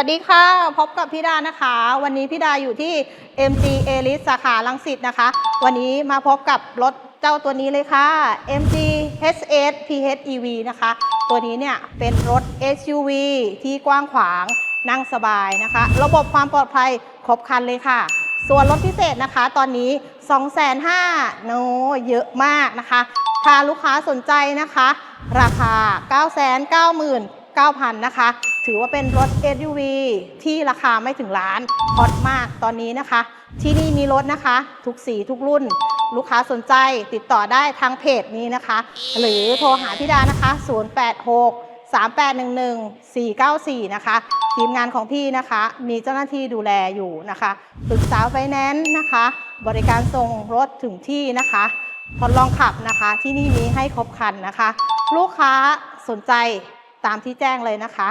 สวัสดีค่ะ พบกับพี่ดานะคะ วันนี้พี่ดาอยู่ที่ MG a l i s สาขาลังสิตนะคะ วันนี้มาพบกับรถเจ้าตัวนี้เลยค่ะ MG HS PHEV นะคะ ตัวนี้เนี่ยเป็นรถ SUV ที่กว้างขวางนั่งสบายนะคะ ระบบความปลอดภัยครบครันเลยค่ะ ส่วนรถพิเศษนะคะ ตอนนี้ 2,500,000โนเยอะมากนะคะถ้าลูกค้าสนใจนะคะ ราคา 999,000 นะคะ ถือว่าเป็นรถ SUV ที่ราคาไม่ถึงล้านฮอตมากตอนนี้นะคะ ที่นี่มีรถนะคะ ทุกสีทุกรุ่น ลูกค้าสนใจติดต่อได้ทางเพจนี้นะคะ หรือโทรหาพี่ดานะคะ 086 3811 494 นะคะ ทีมงานของพี่นะคะ มีเจ้าหน้าที่ดูแลอยู่นะคะปรึกษาไฟแนนซ์นะคะ บริการส่งรถถึงที่นะคะทดลองขับนะคะ ที่นี่มีให้ครบครันนะคะ ลูกค้าสนใจตามที่แจ้งเลยนะคะ